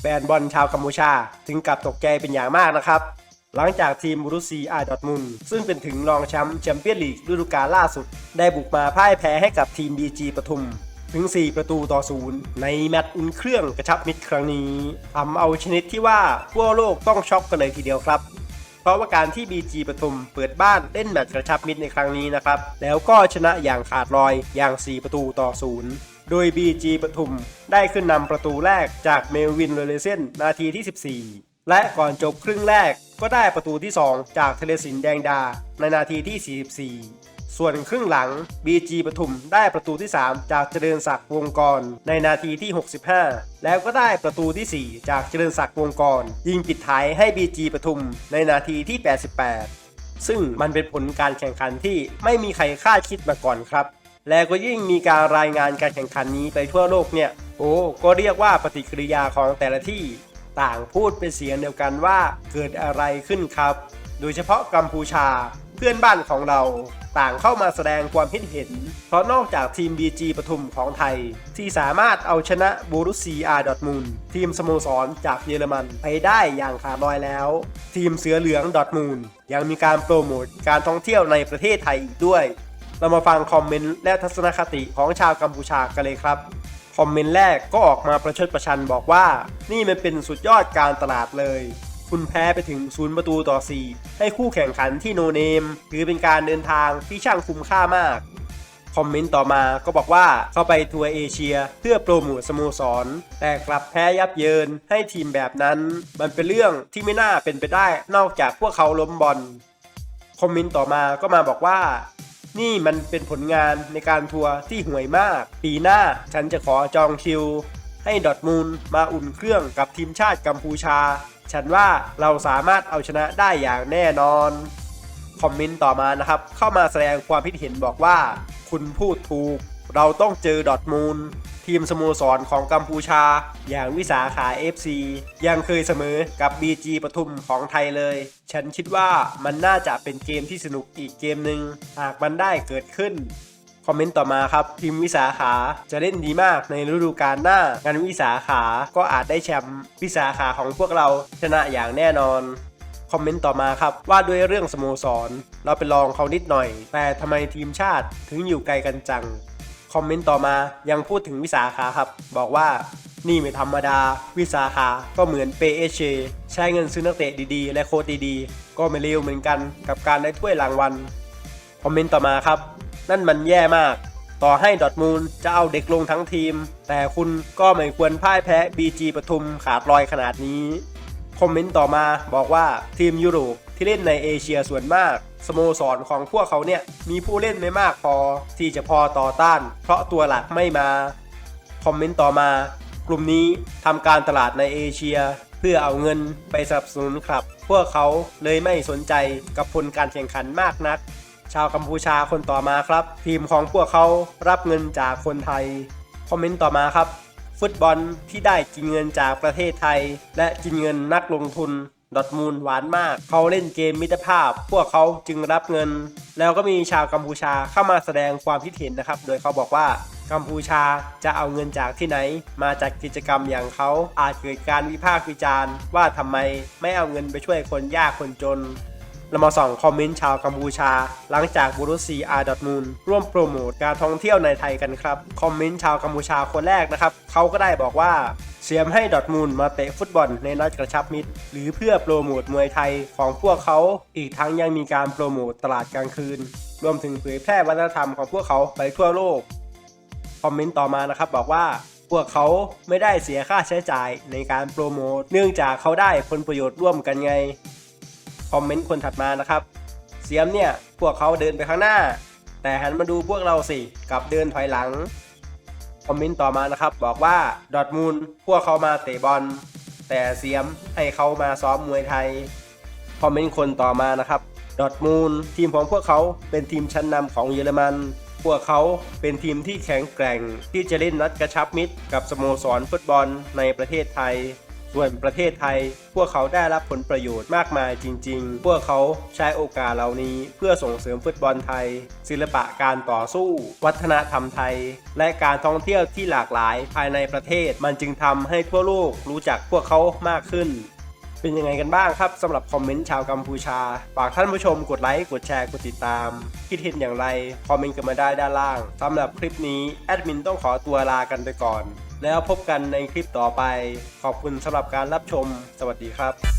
แฟนบอลชาวกัมพูชา ถึงกับตกใจเป็นอย่างมากนะครับ หลังจากทีมบรูซีอาร์ดอทมุนซึ่งเป็นถึงรองแชมป์แชมเปี้ยนลีกฤดูกาลล่าสุด ได้บุกมาพ่ายแพ้ให้กับทีม BG ปทุม ถึง 4 ประตูต่อศูนย์ในแมตช์อุ่นเครื่องกระชับมิตรครั้งนี้ทำเอาชนิดที่ว่าทั่วโลกต้องช็อกกันเลยทีเดียวครับเพราะว่าการที่ BG ปทุมเปิดบ้านเล่นแมตช์กระชับมิตรในครั้งนี้นะครับ แล้วก็ชนะอย่างขาดลอยอย่าง 4 ประตูต่อศูนย์ โดย BG ปทุมได้ขึ้นนำประตูแรกจากเมลวินโรเลเซนนาทีที่ 14 และก่อนจบครึ่งแรกก็ได้ประตูที่ 2 จากเทเลสินแดงดาในนาทีที่ 44 ส่วนครึ่งหลัง BG ปทุมได้ประตูที่ 3 จากเจริญศักดิ์วงกรในนาทีที่ 65 แล้วก็ได้ประตูที่ 4 จากเจริญศักดิ์วงกรยิงปิดท้ายให้ BG ปทุมในนาทีที่ 88 ซึ่งมันเป็นผลการแข่งขันที่ไม่มีใครคาดคิดมาก่อนครับ และก็ยิ่งมีการรายงานการแข่งขันนี้ไปทั่วโลกเนี่ย โอ้ก็เรียกว่าปฏิกิริยาของแต่ละที่ต่างพูดเป็นเสียงเดียวกันว่าเกิดอะไรขึ้นครับ โดยเฉพาะกัมพูชาเพื่อนบ้านของเราต่างเข้ามาแสดงความคิดเห็น เพราะนอกจากทีม BG ปทุมของไทย ที่สามารถเอาชนะบูรุซีอาร์ดอทมูลทีมสโมสรจากเยอรมันไปได้อย่างขาดลอยแล้ว ทีมเสือเหลืองดอทมูลยังมีการโปรโมทการท่องเที่ยวในประเทศไทยอีกด้วย เรามาฟังคอมเมนต์และทัศนคติของชาวกัมพูชากันเลยครับ คอมเมนต์แรกก็ออกมาประชดประชันบอกว่า นี่มันเป็นสุดยอดการตลาดเลย คุณแพ้ไปถึงศูนย์ประตูต่อ 4 ให้คู่แข่งขันที่โนเนมถือเป็นการเดินทางที่ช่างคุ้มค่ามากคอมเมนต์ต่อมาก็บอกว่าเข้าไปทัวร์เอเชียเพื่อโปรโมทสโมสร แต่กลับแพ้ยับเยินให้ทีมแบบนั้น มันเป็นเรื่องที่ไม่น่าเป็นไปได้นอกจากพวกเขาล้มบอลคอมเมนต์ต่อมาก็มาบอกว่า นี่มันเป็นผลงานในการทัวร์ที่ห่วยมาก ปีหน้าฉันจะขอจองคิว ให้ดอทมูลมาอุ่นเครื่องกับทีมชาติกัมพูชา ฉันว่าเราสามารถเอาชนะได้อย่างแน่นอน คอมเมนต์ต่อมานะครับ เข้ามาแสดงความคิดเห็นบอกว่า คุณพูดถูก เราต้องเจอดอทมูล ทีมสโมสรของกัมพูชา อย่างวิสาขา FC ยังเคยเสมอกับ BG ปทุมของไทยเลย ฉันคิดว่ามันน่าจะเป็นเกมที่สนุกอีกเกมหนึ่งหากมันได้เกิดขึ้นคอมเมนต์ต่อมาครับทีมวิสาขาจะเล่นดีมากในฤดูกาลหน้างั้นวิสาขาก็อาจได้แชมป์วิสาขาของพวกเราชนะอย่างแน่นอนคอมเมนต์ต่อมาครับ ว่าด้วยเรื่องสโมสร เราไปลองเขานิดหน่อย แต่ทำไมทีมชาติถึงอยู่ไกลกันจัง คอมเมนต์ต่อมายังพูดถึงวิสาขาครับ บอกว่านี่ไม่ธรรมดา วิสาขาก็เหมือนเปเอเชใช้เงินซื้อนักเตะดีๆ และโค้ชดีๆ ก็ไม่เลวเหมือนกันกับการได้ถ้วยรางวัล คอมเมนต์ต่อมาครับ นั่นมันแย่มาก ต่อให้ดอทมูลจะเอาเด็กลงทั้งทีม แต่คุณก็ไม่ควรพ่ายแพ้ BG ปทุมขาดลอยขนาดนี้ คอมเมนต์ต่อมาบอกว่าทีมยุโรปที่เล่นในเอเชียส่วนมาก สโมสรของพวกเขาเนี่ยมีผู้เล่นไม่มากพอที่จะพอต่อต้าน เพราะตัวหลักไม่มา คอมเมนต์ต่อมา กลุ่มนี้ทำการตลาดในเอเชีย เพื่อเอาเงินไปสนับสนุนครับ พวกเขาเลยไม่สนใจกับผลการแข่งขันมากนัก ชาวกัมพูชาคนต่อมาครับ ทีมของพวกเขารับเงินจากคนไทย คอมเมนต์ต่อมาครับ ฟุตบอลที่ได้กินเงินจากประเทศไทย และกินเงินนักลงทุน ดอทมูลหวานมาก เขาเล่นเกมมิตรภาพ พวกเขาจึงรับเงิน แล้วก็มีชาวกัมพูชาเข้ามาแสดงความคิดเห็นนะครับ โดยเขาบอกว่ากัมพูชาจะเอาเงินจากที่ไหน มาจากกิจกรรมอย่างเขาอาจเกิดการวิพากษ์วิจารณ์ ว่าทำไมไม่เอาเงินไปช่วยคนยากคนจน เรามาส่องคอมเมนต์ชาวกัมพูชา หลังจากบุรุษีอาร์ดอทมูลร่วมโปรโมทการท่องเที่ยวในไทยกันครับ คอมเมนต์ชาวกัมพูชาคนแรกนะครับเขาก็ได้บอกว่าเสียมให้ดอทมูลมาเตะฟุตบอลในนัดกระชับมิตร หรือเพื่อโปรโมทมวยไทยของพวกเขาอีกทั้งยังมีการโปรโมทตลาดกลางคืน รวมถึงเผยแพร่วัฒนธรรมของพวกเขาไปทั่วโลกคอมเมนต์ต่อมานะครับบอกว่าพวกเขาไม่ได้เสียค่าใช้จ่ายในการโปรโมท เนื่องจากเขาได้ผลประโยชน์ร่วมกันไง คอมเมนต์คนถัดมานะครับ เสียมเนี่ย พวกเขาเดินไปข้างหน้า แต่หันมาดูพวกเราสิกลับเดินถอยหลัง คอมเมนต์ต่อมานะครับ บอกว่าดอทมูลพวกเขามาเตะบอล แต่เสียมให้เขามาซ้อมมวยไทย คอมเมนต์คนต่อมานะครับดอทมูลทีมของพวกเขาเป็นทีมชั้นนำของเยอรมันพวกเขาเป็นทีมที่แข็งแกร่งที่จะเล่นนัดกระชับมิตรกับสโมสรฟุตบอลในประเทศไทย ส่วนประเทศไทย พวกเขาได้รับผลประโยชน์มากมายจริง ๆ พวกเขาใช้โอกาสเหล่านี้เพื่อส่งเสริมฟุตบอลไทย ศิลปะการต่อสู้ วัฒนธรรมไทย และการท่องเที่ยวที่หลากหลายภายในประเทศ มันจึงทำให้ทั่วโลกรู้จักพวกเขามากขึ้นเป็นยังไงกันบ้างครับสำหรับคอมเมนต์ชาวกัมพูชา ฝากท่านผู้ชมกดไลค์ กดแชร์ กดติดตาม คิดเห็นอย่างไร คอมเมนต์กันมาได้ด้านล่างสำหรับคลิปนี้ แอดมินต้องขอตัวลากันไปก่อน แล้วพบกันในคลิปต่อไป ขอบคุณสำหรับการรับชม สวัสดีครับ